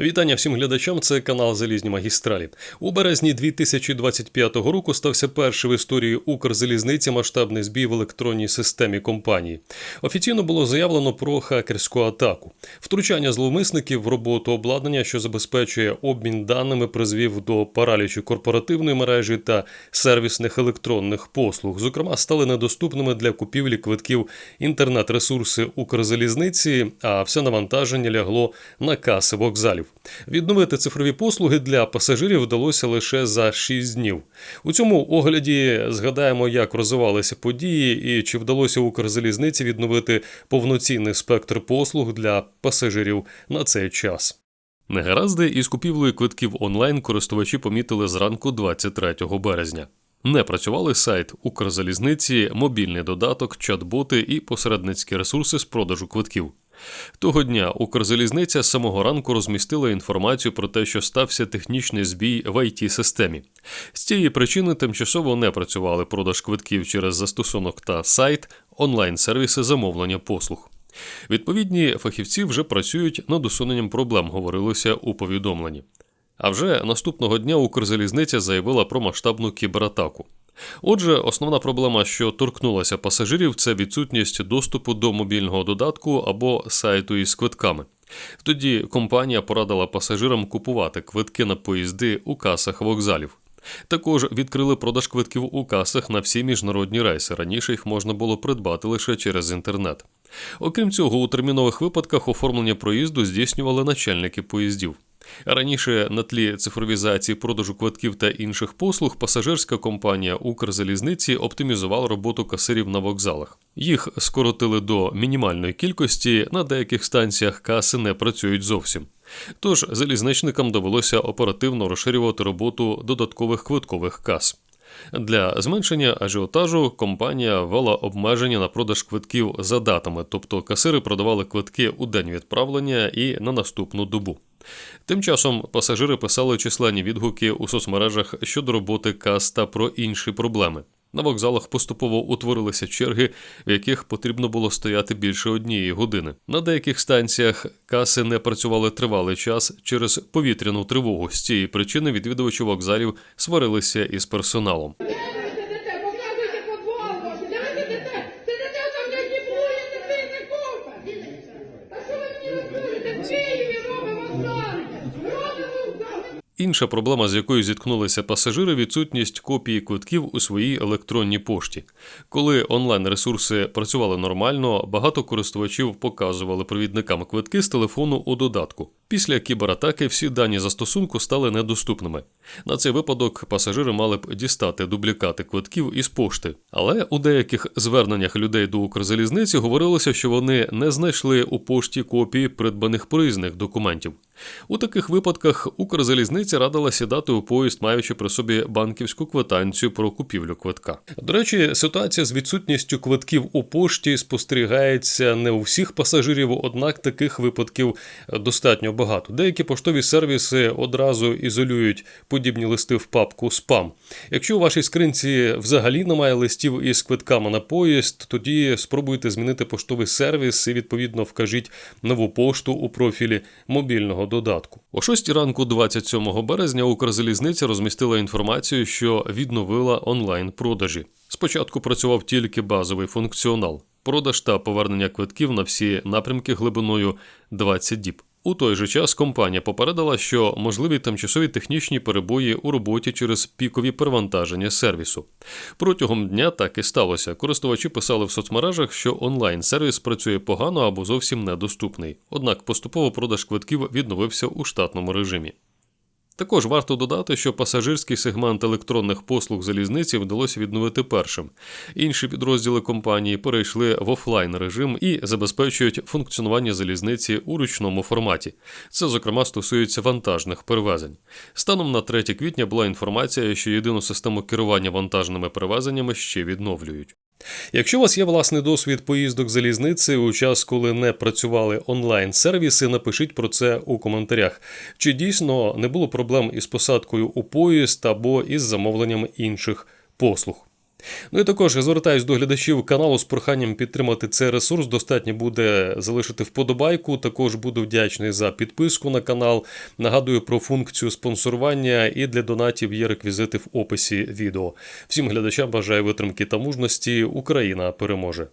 Вітання всім глядачам. Це канал Залізні магістралі. У березні 2025 року стався перший в історії Укрзалізниці масштабний збій в електронній системі компанії. Офіційно було заявлено про хакерську атаку. Втручання зловмисників в роботу обладнання, що забезпечує обмін даними, призвів до паралічу корпоративної мережі та сервісних електронних послуг. Зокрема, стали недоступними для купівлі квитків інтернет-ресурси Укрзалізниці, а все навантаження лягло на каси вокзалів. Відновити цифрові послуги для пасажирів вдалося лише за 6 днів. У цьому огляді згадаємо, як розвивалися події і чи вдалося Укрзалізниці відновити повноцінний спектр послуг для пасажирів на цей час. Негаразди із купівлею квитків онлайн користувачі помітили зранку 23 березня. Не працювали сайт Укрзалізниці, мобільний додаток, чат-боти і посередницькі ресурси з продажу квитків. Того дня Укрзалізниця з самого ранку розмістила інформацію про те, що стався технічний збій в it системі З цієї причини тимчасово не працювали продаж квитків через застосунок та сайт, онлайн-сервіси замовлення послуг. Відповідні фахівці вже працюють над усуненням проблем, говорилося у повідомленні. А вже наступного дня Укрзалізниця заявила про масштабну кібератаку. Отже, основна проблема, що торкнулася пасажирів, це відсутність доступу до мобільного додатку або сайту із квитками. Тоді компанія порадила пасажирам купувати квитки на поїзди у касах вокзалів. Також відкрили продаж квитків у касах на всі міжнародні рейси. Раніше їх можна було придбати лише через інтернет. Окрім цього, у термінових випадках оформлення проїзду здійснювали начальники поїздів. Раніше на тлі цифровізації продажу квитків та інших послуг пасажирська компанія Укрзалізниці оптимізувала роботу касирів на вокзалах. Їх скоротили до мінімальної кількості, на деяких станціях каси не працюють зовсім. Тож залізничникам довелося оперативно розширювати роботу додаткових квиткових кас. Для зменшення ажіотажу компанія ввела обмеження на продаж квитків за датами, тобто касири продавали квитки у день відправлення і на наступну добу. Тим часом пасажири писали численні відгуки у соцмережах щодо роботи кас та про інші проблеми. На вокзалах поступово утворилися черги, в яких потрібно було стояти більше однієї години. На деяких станціях каси не працювали тривалий час через повітряну тривогу. З цієї причини відвідувачі вокзалів сварилися із персоналом. Інша проблема, з якою зіткнулися пасажири, відсутність копії квитків у своїй електронній пошті. Коли онлайн-ресурси працювали нормально, багато користувачів показували провідникам квитки з телефону у додатку. Після кібератаки всі дані застосунку стали недоступними. На цей випадок пасажири мали б дістати дублікати квитків із пошти. Але у деяких зверненнях людей до Укрзалізниці говорилося, що вони не знайшли у пошті копії придбаних проїзних документів. У таких випадках Укрзалізниця радила сідати у поїзд, маючи при собі банківську квитанцію про купівлю квитка. До речі, ситуація з відсутністю квитків у пошті спостерігається не у всіх пасажирів, однак таких випадків достатньо багато. Деякі поштові сервіси одразу ізолюють подібні листи в папку спам. Якщо у вашій скринці взагалі немає листів із квитками на поїзд, тоді спробуйте змінити поштовий сервіс і відповідно вкажіть нову пошту у профілі мобільного додатку. О 6 ранку, 27 березня, Укрзалізниця розмістила інформацію, що відновила онлайн-продажі. Спочатку працював тільки базовий функціонал, продаж та повернення квитків на всі напрямки глибиною 20 діб. У той же час компанія попередила, що можливі тимчасові технічні перебої у роботі через пікові перевантаження сервісу. Протягом дня так і сталося. Користувачі писали в соцмережах, що онлайн-сервіс працює погано або зовсім недоступний. Однак поступово продаж квитків відновився у штатному режимі. Також варто додати, що пасажирський сегмент електронних послуг залізниці вдалося відновити першим. Інші підрозділи компанії перейшли в офлайн режим і забезпечують функціонування залізниці у ручному форматі. Це, зокрема, стосується вантажних перевезень. Станом на 3 квітня була інформація, що єдину систему керування вантажними перевезеннями ще відновлюють. Якщо у вас є власний досвід поїздок залізниці у час, коли не працювали онлайн-сервіси, напишіть про це у коментарях. Чи дійсно не було проблем із посадкою у поїзд або із замовленням інших послуг? Ну і також я звертаюсь до глядачів каналу з проханням підтримати цей ресурс. Достатньо буде залишити вподобайку. Також буду вдячний за підписку на канал. Нагадую про функцію спонсорування і для донатів є реквізити в описі відео. Всім глядачам бажаю витримки та мужності. Україна переможе.